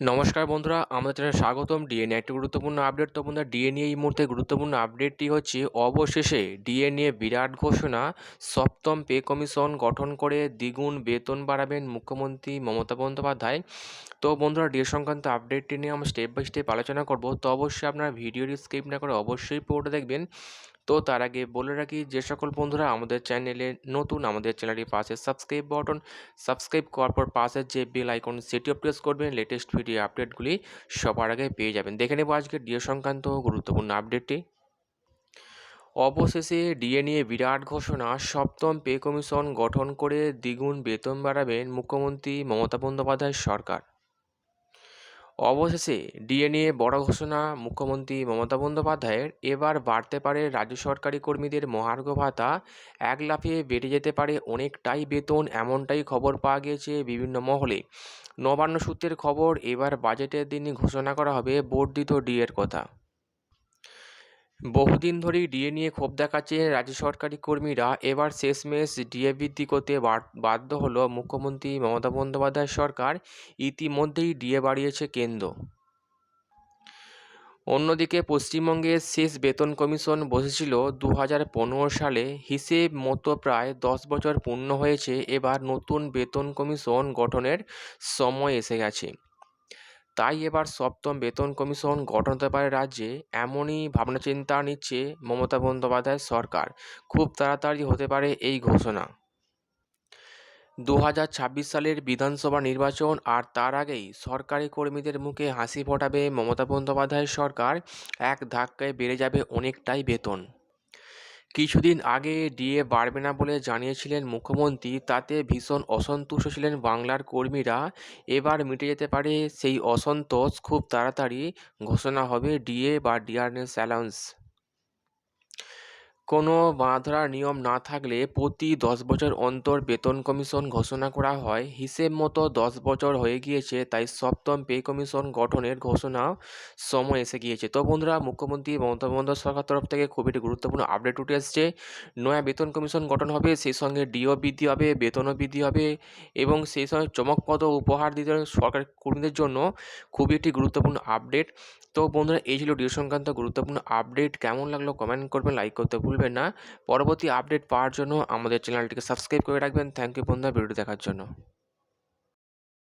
নমস্কার বন্ধুরা, আমাদের চ্যানেলে স্বাগতম। ডিএনএ একটি গুরুত্বপূর্ণ আপডেট। তো বন্ধুরা ডিএনএ এই মুহূর্তে গুরুত্বপূর্ণ আপডেটটি হচ্ছে, অবশেষে ডিএনএ বিরাট ঘোষণা, সপ্তম পে কমিশন গঠন করে দ্বিগুণ বেতন বাড়াবেন মুখ্যমন্ত্রী মমতা বন্দ্যোপাধ্যায়। তো বন্ধুরা, ডিএ সংক্রান্ত আপডেটটি নিয়ে আমরা স্টেপ বাই স্টেপ আলোচনা করব। তো অবশ্যই আপনারা ভিডিওটি স্কিপ না করে অবশ্যই পুরোটা দেখবেন। তো তার আগে বলে রাখি, যে সকল বন্ধুরা আমাদের চ্যানেলে নতুন, আমাদের চ্যানেলটি পাশে সাবস্ক্রাইব বাটন সাবস্ক্রাইব করার পর পাশের যে বেল আইকন সেটিও প্রেস করবেন লেটেস্ট ভিডিও আপডেটগুলি সবার আগে পেয়ে যাবেন। দেখে নেব আজকে ডিএ সংক্রান্ত গুরুত্বপূর্ণ আপডেটটি অবশেষে ডিএ নিয়ে বিরাট ঘোষণা, সপ্তম পে কমিশন গঠন করে দ্বিগুণ বেতন বাড়াবেন মুখ্যমন্ত্রী মমতা বন্দ্যোপাধ্যায় সরকার। অবশেষে ডিএ নিয়ে বড় ঘোষণা, মুখ্যমন্ত্রী মমতা বন্দ্যোপাধ্যায়ের। এবার বাড়তে পারে রাজ্য সরকারি কর্মীদের মহার্ঘ ভাতা। এক লাফে বেড়ে যেতে পারে অনেকটাই বেতন, এমনটাই খবর পাওয়া গিয়েছে বিভিন্ন মহলে। নবান্ন সূত্রের খবর, এবার বাজেটের দিনই ঘোষণা করা হবে বর্ধিত ডিএর কথা। বহুদিন ধরেই ডিএ নিয়ে ক্ষোভ দেখাচ্ছে রাজ্য সরকারি কর্মীরা। এবার শেষমেশ ডিএ বৃদ্ধি করতে বাধ্য হলো মুখ্যমন্ত্রী মমতা বন্দ্যোপাধ্যায় সরকার। ইতিমধ্যেই ডিএ বাড়িয়েছে কেন্দ্র। অন্যদিকে পশ্চিমবঙ্গের শেষ বেতন কমিশন বসেছিল দু হাজার পনেরো সালে। হিসেব মতো প্রায় দশ বছর পূর্ণ হয়েছে। এবার নতুন বেতন কমিশন গঠনের সময় এসে গেছে। তাই এবার সপ্তম বেতন কমিশন গঠন হতে পারে রাজ্যে, এমনই ভাবনাচিন্তা নিচ্ছে মমতা বন্দ্যোপাধ্যায় সরকার। খুব তাড়াতাড়ি হতে পারে এই ঘোষণা। দু হাজার ছাব্বিশ সালের বিধানসভা নির্বাচন আর তার আগেই সরকারি কর্মীদের মুখে হাসি ফোটাবে মমতা বন্দ্যোপাধ্যায় সরকার। এক ধাক্কায় বেড়ে যাবে অনেকটাই বেতন। কিছুদিন আগে ডিএ বাড়বে না বলে জানিয়েছিলেন মুখ্যমন্ত্রী, তাতে ভীষণ অসন্তুষ্ট ছিলেন বাংলার কর্মীরা। এবার মিটে যেতে পারে সেই অসন্তোষ, খুব তাড়াতাড়ি ঘোষণা হবে ডিএ বা ডিআরএস অ্যালাউন্স কোনো বাঁধরা নিয়ম না থাকলে প্রতি দশ বছর অন্তর বেতন কমিশন ঘোষণা করা হয়। হিসেব মতো দশ বছর হয়ে গিয়েছে, তাই সপ্তম পে কমিশন গঠনের ঘোষণা সময় এসে গিয়েছে। তো বন্ধুরা, মুখ্যমন্ত্রী মমতা বন্দ্যোপাধ্যায় সরকার তরফ থেকে খুব একটি গুরুত্বপূর্ণ আপডেট উঠে এসছে। নয়া বেতন কমিশন গঠন হবে, সেই সঙ্গে ডিও বৃদ্ধি হবে, বেতনও বৃদ্ধি হবে এবং সেই সঙ্গে চমকপদ উপহার দিতে সরকার কর্মীদের জন্য। খুবই একটি গুরুত্বপূর্ণ আপডেট। তো বন্ধুরা, এই ছিল ডিও সংক্রান্ত গুরুত্বপূর্ণ আপডেট। কেমন লাগল কমেন্ট করবেন, লাইক করতে ভুলবেন না। পরবর্তী আপডেট পাওয়ার জন্য আমাদের চ্যানেলটিকে সাবস্ক্রাইব করে রাখবেন। থ্যাংক ইউ বন্ধুরা। ভিডিও দেখার জন্য।